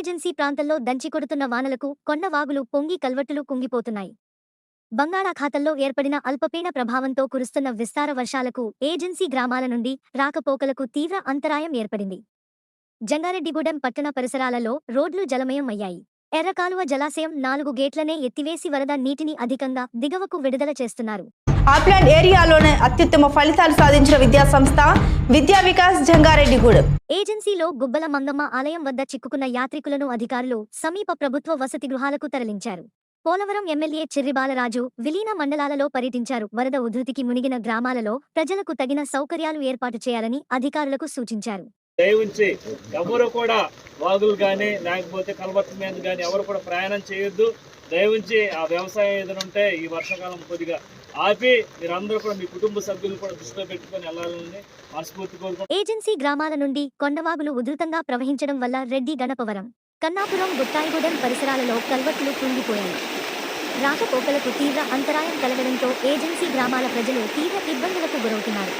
Emergency ప్రాంతంలో దంచికొడుతున్న వానలకు కొండ వాగులు పొంగి కల్వట్టులు కుంగిపోతున్నాయి. బంగాళాఖాతంలో ఏర్పడిన అల్పపీన ప్రభావంతో కురుస్తున్న విస్తార వర్షాలకు ఏజెన్సీ గ్రామాల నుండి రాకపోకలకు తీవ్ర అంతరాయం ఏర్పడింది. జంగారెడ్డిగూడెం పట్టణ పరిసరాలలో రోడ్లు జలమయం అయ్యాయి. ఎర్రకాలువ జలాశయం నాలుగు గేట్లనే ఎత్తివేసి వరద నీటిని అధికంగా దిగవకు విడుదల చేస్తున్నారు. ఆప్లాండ్ ఏరియాలోనే అత్యుత్తమ ఫలితాలు సాధించిన విద్యా సంస్థ విద్యా వికాస్ జంగారెడ్డిగూడెం. ఏజెన్సీలో గుబ్బల మంగమ్మ ఆలయం వద్ద చిక్కుకున్న యాత్రికులను అధికారులు సమీప ప్రభుత్వ వసతి గృహాలకు తరలించారు. పోలవరం ఎమ్మెల్యే చిర్రిబాలరాజు విలీన మండలాలలో పర్యటించారు. వరద ఉధృతికి మునిగిన గ్రామాలలో ప్రజలకు తగిన సౌకర్యాలు ఏర్పాటు చేయాలని అధికారులకు సూచించారు. దయవుంచి ఎవరు కూడా వాగులు కానీ లేకపోతే కలవట్ల మీద కానీ ఎవరు కూడా ప్రయాణం చేయొద్దు. దయవుంచి ఆ వ్యవసాయం ఏదైనా ఉంటే ఈ వర్షాకాలం కొద్దిగా ఆపి మీరందరూ కూడా మీ కుటుంబ సభ్యులు కూడా దృష్టిలో పెట్టుకొని వెళ్ళాలని మనస్ఫూర్తి కోరుకుంటున్నాను ఏజెన్సీ గ్రామాల నుండి కొండవాగులు ఉధృతంగా ప్రవహించడం వల్ల రెడ్డి గణపవరం కన్నాపురం గుట్టాయిగూడెం పరిసరాలలో కల్వట్లు కుంగిపోయాయి. రాకపోకలకు తీవ్ర అంతరాయం కలగడంతో ఏజెన్సీ గ్రామాల ప్రజలు తీవ్ర ఇబ్బందులకు గురవుతున్నారు.